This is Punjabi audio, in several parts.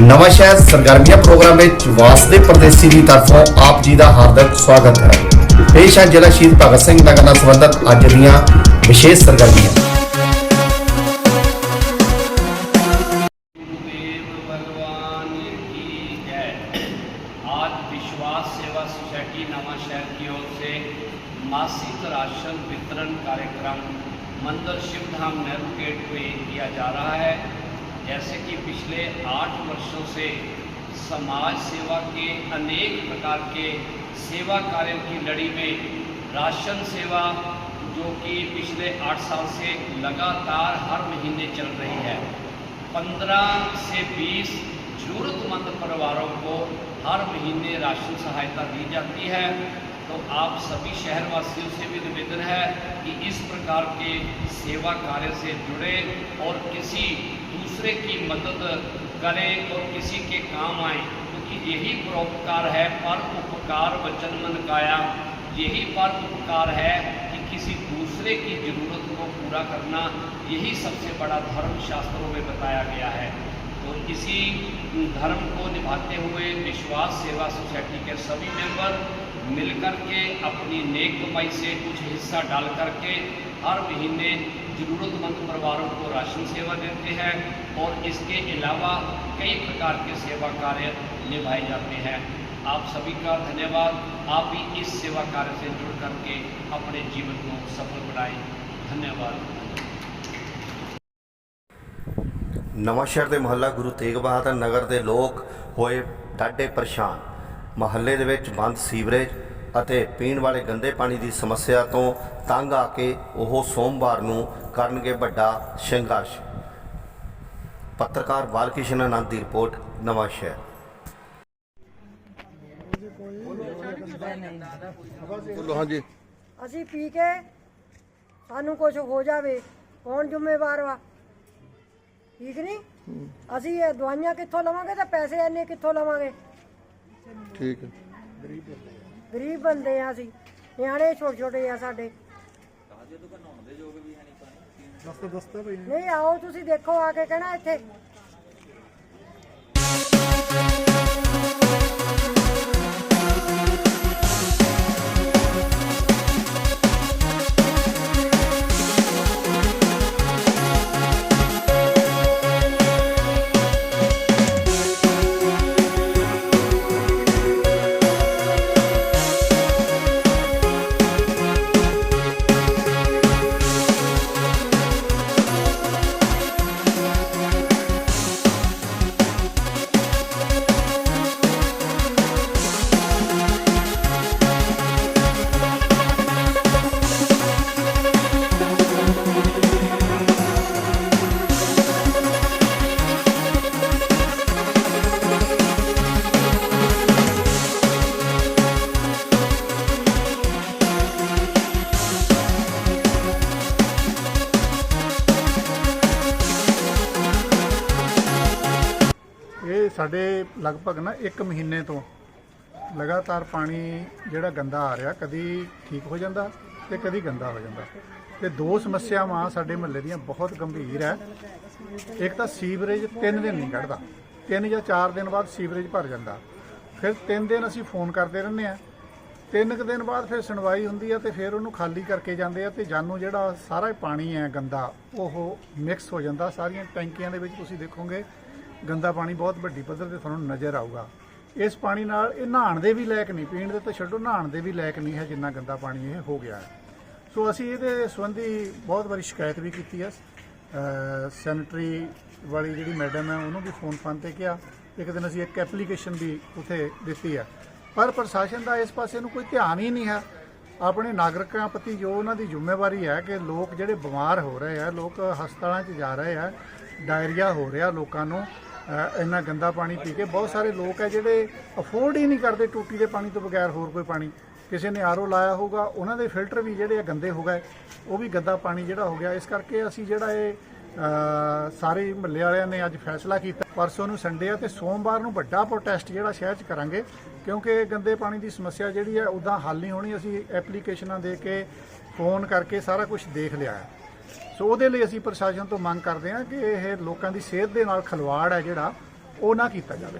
ਨਵਾਂ ਸ਼ਹਿਰ ਸਰਗਰਮੀਆਂ ਪ੍ਰੋਗਰਾਮ ਵਿੱਚ ਵਾਸਦੇ ਪਰਦੇਸੀ ਦੀ ਤਰਫੋਂ ਆਪ ਜੀ ਦਾ ਹਾਰਦਿਕ ਸਵਾਗਤ ਹੈ ਪੇਸ਼ ਹੈ ਜ਼ਿਲ੍ਹਾ ਸ਼ਹੀਦ ਭਗਤ ਸਿੰਘ ਨਗਰ ਨਾਲ ਸੰਬੰਧਿਤ ਅੱਜ ਦੀਆਂ ਵਿਸ਼ੇਸ਼ ਸਰਗਰਮੀਆਂ गुरुदेव भगवान की जय आज विश्वास सेवा सोसाइटी नवा शहर की ओर से मासिक राशन वितरण कार्यक्रम मंदिर शिवधाम नेहरू गेट पे किया जा रहा है जैसे कि पिछले आठ वर्षों से समाज सेवा के अनेक प्रकार के सेवा कार्यों की लड़ी में राशन सेवा, जो कि पिछले आठ साल से लगातार हर महीने चल रही है 15 से 20 जरूरतमंद परिवारों को हर महीने राशन सहायता दी जाती है। तो आप सभी शहरवासियों से भी निवेदन है कि इस प्रकार के सेवा कार्य से जुड़े और किसी दूसरे की मदद करें और किसी के काम आए। क्योंकि तो यही परोपकार है, पर उपकार वचन मन काया यही पर उपकार है कि किसी दूसरे की ज़रूरत को पूरा करना, यही सबसे बड़ा धर्म शास्त्रों में बताया गया है। तो इसी धर्म को निभाते हुए विश्वास सेवा सोसाइटी के सभी मेंबर मिलकर के अपनी नेक कमाई से कुछ हिस्सा डाल करके हर महीने ज़रूरतमंद परिवारों को राशन सेवा देते हैं और इसके अलावा कई प्रकार के सेवा कार्य निभाए जाते हैं आप सभी का धन्यवाद आप भी इस सेवा कार्य से जुड़ करके अपने जीवन को सफल बनाएं धन्यवाद ਨਵਾਂ ਸ਼ਹਿਰ ਦੇ ਮੁਹੱਲਾ ਗੁਰੂ ਤੇਗ ਬਹਾਦਰ ਨਗਰ ਦੇ ਲੋਕ ਹੋਏ ਡਾਢੇ ਪਰੇਸ਼ਾਨ ਮੁਹੱਲੇ ਦੇ ਵਿੱਚ ਬੰਦ ਸੀਵਰੇਜ ਅਤੇ ਪੀਣ ਵਾਲੇ ਗੰਦੇ ਪਾਣੀ ਦੀ ਸਮੱਸਿਆ ਤੋਂ ਤੰਗ ਆ ਕੇ ਉਹ ਸੋਮਵਾਰ ਨੂੰ ਕਰਨਗੇ ਵੱਡਾ ਸੰਘਰਸ਼। ਪੱਤਰਕਾਰ ਬਾਲਕਿਸ਼ਨ ਆਨੰਦ ਦੀ ਰਿਪੋਰਟ ਨਵਾਂ ਸ਼ਹਿਰ। ਬੋਲੋ ਹਾਂਜੀ। ਅਸੀਂ ਪੀ ਕੇ ਸਾਨੂੰ ਕੁਝ ਹੋ ਜਾਵੇ ਕੌਣ ਜ਼ਿੰਮੇਵਾਰ ਵਾ? ਠੀਕ ਨਹੀਂ ਅਸੀਂ ਇਹ ਦਵਾਈਆਂ ਕਿੱਥੋਂ ਲਵਾਂਗੇ ਤੇ ਪੈਸੇ ਇੰਨੇ ਕਿੱਥੋਂ ਲਵਾਂਗੇ? ਠੀਕ ਹੈ। ਗਰੀਬ ਬੰਦੇ ਆ ਅਸੀਂ ਨਿਆਣੇ ਛੋਟੇ ਛੋਟੇ ਆ ਸਾਡੇ। ਨਹੀਂ ਆਓ ਤੁਸੀਂ ਦੇਖੋ ਆ ਕੇ ਕਹਿਣਾ ਇੱਥੇ। ਸਾਡੇ ਲਗਭਗ ਨਾ 1 ਮਹੀਨੇ ਤੋਂ ਲਗਾਤਾਰ ਪਾਣੀ ਜਿਹੜਾ ਗੰਦਾ ਆ ਰਿਹਾ, ਕਦੀ ਠੀਕ ਹੋ ਜਾਂਦਾ ਤੇ ਕਦੀ ਗੰਦਾ ਹੋ ਜਾਂਦਾ। ਤੇ ਦੋ ਸਮੱਸਿਆਵਾਂ ਸਾਡੇ ਮਹੱਲੇ ਦੀਆਂ ਬਹੁਤ ਗੰਭੀਰ ਹੈ। ਇੱਕ ਤਾਂ ਸੀਵਰੇਜ 3 ਦਿਨ ਨਹੀਂ ਕੱਢਦਾ 3 ਜਾਂ 4 ਦਿਨ ਬਾਅਦ ਸੀਵਰੇਜ ਭਰ ਜਾਂਦਾ। ਫਿਰ 3 ਦਿਨ ਅਸੀਂ ਫੋਨ ਕਰਦੇ ਰਹਿੰਦੇ ਆ ਤਿੰਨ ਕੁ ਦਿਨ ਬਾਅਦ ਫਿਰ ਸੁਣਵਾਈ ਹੁੰਦੀ ਆ ਤੇ ਫਿਰ ਉਹਨੂੰ ਖਾਲੀ ਕਰਕੇ ਜਾਂਦੇ ਆ ਤੇ ਜਾਨੂ ਜਿਹੜਾ ਸਾਰਾ ਪਾਣੀ ਹੈ ਗੰਦਾ, ਉਹ ਮਿਕਸ ਹੋ ਜਾਂਦਾ। ਸਾਰੀਆਂ ਟੈਂਕੀਆਂ ਦੇ ਵਿੱਚ ਤੁਸੀਂ ਦੇਖੋਗੇ ਗੰਦਾ ਪਾਣੀ ਬਹੁਤ ਵੱਡੀ ਪੱਧਰ ਤੇ ਤੁਹਾਨੂੰ ਨਜ਼ਰ ਆਊਗਾ। ਇਸ ਪਾਣੀ ਨਾਲ ਇਹ ਨਹਾਣ ਦੇ ਵੀ ਲਾਇਕ ਨਹੀਂ, ਪੀਣ ਦੇ ਤਾਂ ਛੱਡੋ ਨਹਾਣ ਦੇ ਵੀ ਲਾਇਕ ਨਹੀਂ ਹੈ ਜਿੰਨਾ ਗੰਦਾ ਪਾਣੀ ਇਹ ਹੋ ਗਿਆ ਹੈ। ਸੋ ਅਸੀਂ ਇਹਦੇ ਸੰਬੰਧੀ ਬਹੁਤ ਵਾਰੀ ਸ਼ਿਕਾਇਤ ਵੀ ਕੀਤੀ ਹੈ। ਸੈਨਟਰੀ ਵਾਲੀ ਜਿਹੜੀ ਮੈਡਮ ਹੈ, ਉਹਨੂੰ ਵੀ ਫੋਨ ਫਾਨ ਤੇ ਕਿਹਾ। ਇੱਕ ਦਿਨ ਅਸੀਂ ਇੱਕ ਐਪਲੀਕੇਸ਼ਨ ਵੀ ਉਥੇ ਦਿੱਤੀ ਹੈ। ਪਰ ਪ੍ਰਸ਼ਾਸਨ ਦਾ ਇਸ ਪਾਸੇ ਨੂੰ ਕੋਈ ਧਿਆਨ ਹੀ ਨਹੀਂ ਹੈ। ਆਪਣੇ ਨਾਗਰਿਕਾਂ ਪ੍ਰਤੀ ਜੋ ਉਹਨਾਂ ਦੀ ਜ਼ਿੰਮੇਵਾਰੀ ਹੈ ਕਿ ਲੋਕ ਜਿਹੜੇ ਬਿਮਾਰ ਹੋ ਰਹੇ ਆ, ਲੋਕ ਹਸਪਤਾਲਾਂ 'ਚ ਜਾ ਰਹੇ ਆ, ਡਾਇਰੀਆ ਹੋ ਰਿਹਾ ਲੋਕਾਂ ਨੂੰ ਇੰਨਾ ਗੰਦਾ ਪਾਣੀ ਪੀ ਕੇ ਬਹੁਤ ਸਾਰੇ ਲੋਕ ਹੈ ਜਿਹੜੇ ਅਫੋਰਡ ਹੀ ਨਹੀਂ ਕਰਦੇ ਟੂਟੀ ਦੇ ਪਾਣੀ ਤੋਂ ਬਗੈਰ ਹੋਰ ਕੋਈ ਪਾਣੀ। ਕਿਸੇ ਨੇ ਆਰਓ ਲਾਇਆ ਹੋਊਗਾ, ਉਹਨਾਂ ਦੇ ਫਿਲਟਰ ਵੀ ਜਿਹੜੇ ਆ ਗੰਦੇ ਹੋ ਗਏ, ਉਹ ਵੀ ਗੰਦਾ ਪਾਣੀ ਜਿਹੜਾ ਹੋ ਗਿਆ। ਇਸ ਕਰਕੇ ਅਸੀਂ ਜਿਹੜਾ ਇਹ ਸਾਰੇ ਮਹੱਲੇ ਵਾਲਿਆਂ ਨੇ ਅੱਜ ਫੈਸਲਾ ਕੀਤਾ। ਪਰਸੋਂ ਨੂੰ ਸੰਡੇ ਆ ਤੇ ਸੋਮਵਾਰ ਨੂੰ ਵੱਡਾ ਪ੍ਰੋਟੈਸਟ ਜਿਹੜਾ ਸ਼ਹਿਰ 'ਚ ਕਰਾਂਗੇ, ਕਿਉਂਕਿ ਗੰਦੇ ਪਾਣੀ ਦੀ ਸਮੱਸਿਆ ਜਿਹੜੀ ਹੈ ਉਦਾਂ ਹੱਲ ਨਹੀਂ ਹੋਣੀ। ਅਸੀਂ ਐਪਲੀਕੇਸ਼ਨਾਂ ਦੇ ਕੇ ਫੋਨ ਕਰਕੇ ਸਾਰਾ ਕੁਝ ਦੇਖ ਲਿਆ ਹੈ। ਸੋ ਉਹਦੇ ਲਈ ਅਸੀਂ ਪ੍ਰਸ਼ਾਸਨ ਤੋਂ ਮੰਗ ਕਰਦੇ ਹਾਂ ਕਿ ਇਹ ਲੋਕਾਂ ਦੀ ਸਿਹਤ ਦੇ ਨਾਲ ਖਿਲਵਾੜ ਹੈ ਜਿਹੜਾ, ਉਹ ਨਾ ਕੀਤਾ ਜਾਵੇ।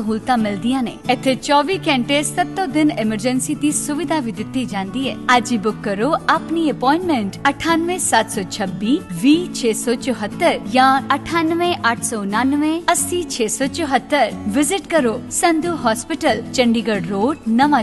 ਸਹੂਲਤਾਂ ਮਿਲਦੀਆਂ ਨੇ ਇੱਥੇ 24 ਘੰਟੇ 7 ਦਿਨ ਐਮਰਜੈਂਸੀ ਦੀ ਸੁਵਿਧਾ ਵੀ ਦਿੱਤੀ ਜਾਂਦੀ ਹੈ ਅੱਜ ਹੀ ਬੁੱਕ ਕਰੋ ਆਪਣੀ ਅਪਾਇੰਟਮੈਂਟ 98726 20674 ਜਾਂ 98899 80674 ਵਿਜ਼ਿਟ ਕਰੋ ਸੰਧੂ ਹਸਪੀਟਲ ਚੰਡੀਗੜ੍ਹ ਰੋਡ ਨਵਾਂ